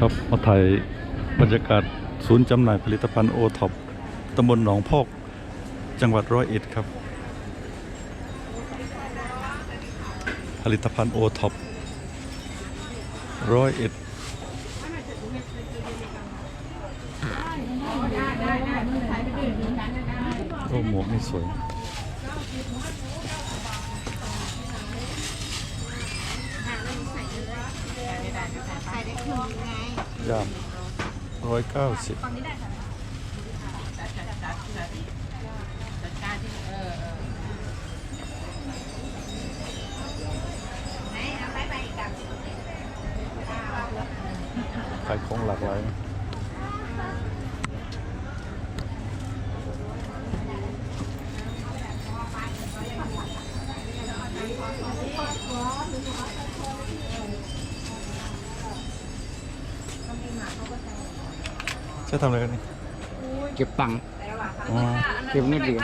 ครับมาถ่ายบรรยากาศศูนย์จำหน่ายผลิตภัณฑ์โอท็อปตำบลหนองพอกจังหวัดร้อยเอ็ดครับ ผลิตภัณฑ์โอท็อปร้อยเอ็ดโอ้หมวกนี่สวยยามร้ อยเก้าสิบขายของหลากหลาย นะใช้ทำอะไรกันนี่เก็บตังค์อ๋อ เก็บเงินเหรียญ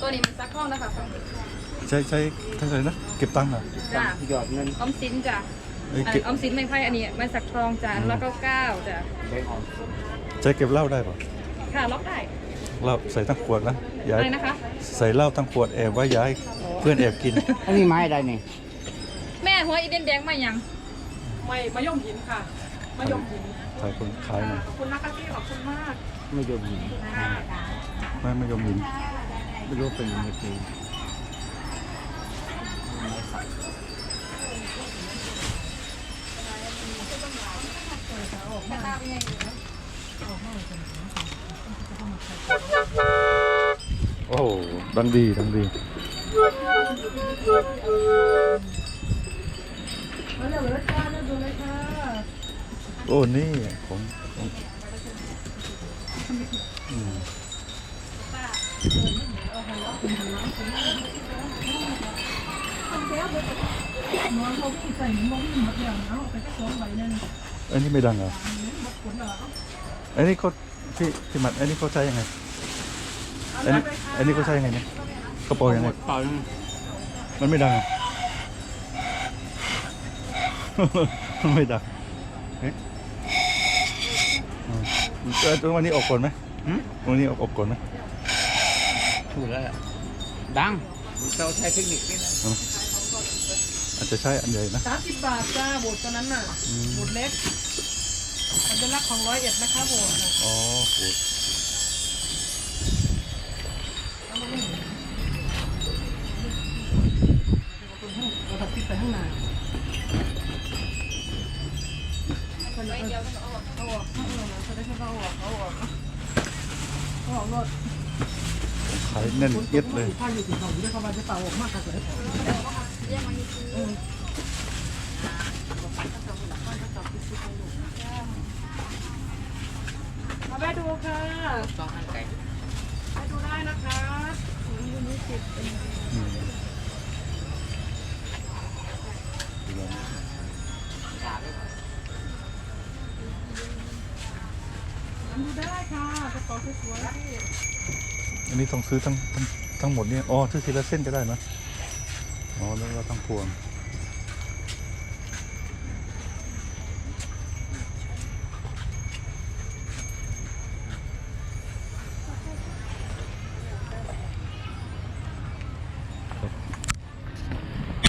ตัวนี้มันซักห้องนะคะใช้ใช้ทำอะไรนะ เก็บตังค์เหรอจ้ะหยอดเงินออมสินจ้ะเอ้ยอันเก็บ ออมสินไม่ไพ่อันนี้ไม่สักทองจ้ะแล้วก็เก้าจ้ะแบงค์ออมใช้เก็บเหล้าได้ป่ะค่ะล็อกได้เหล้าใส่ตั้งขวดนะย้าอะยไรนะคะ ใส่เหล้าตั้งขวดแอบไว้ย้ายเพื่อนแอบกิน อันนี้ไม้อะไรเนี่ยแม่หัวอีเดนแดงมายังไม่มายมหินค่ะ มายมหินขายคนขายหน่อยขอบคุณนะคะพี่ขอบคุณมากไม่โยมหินไม่ไม่ยอมหินไม่รู้เป็นยังไงคือโอ้โหดังดีดังดีโอ้นี่ของ ของอืมอันนี้ไม่ดังเหรออันนี้เขาพี่พี่หมัดอันนี้เขาใช้ยังไง อันนี้อันนี้เขาใช้ยังไงเนี่ยกระโปรงยังไงเปล่ามันไม่ดังอะมันไม่ดังเอ๊ะ เออวันนี้ออกก่อนไหมหืมวันนี้ออกออกก่อนไหมถูกแล้วแหละดังเราใช้เทคนิคนี่นะอาจจะใช้อันใหญ่นะสามสิบบาทจ้าโบสถ์ตัวนั้นน่ะโบสถ์เล็กสัญลักษณ์ของร้อยเอ็ดนะคะโบสถ์น่ะอ๋อโหเราตัดติดไปข้างใน เอาออกเอาออกเอาออกนะจะได้ไม่เอาออกเอาออกเอาออกรถขายแน่นเอียดเลยผ้าอยู่ถึงเขาอยู่ด้วยเขามาจะเป่าออกมากกว่าเลยมาแม่ดูค่ะต้องหันไก่ไปดูได้นะคะ ได้ค่ะกระเป๋าสวยๆที่อันนี้ต้องซื้อทั้งทั้งทั้งหมดเนี่ย อ๋อ ซื้อทีละเส้นก็ได้นะ อ๋อ แล้วก็ทั้งพวง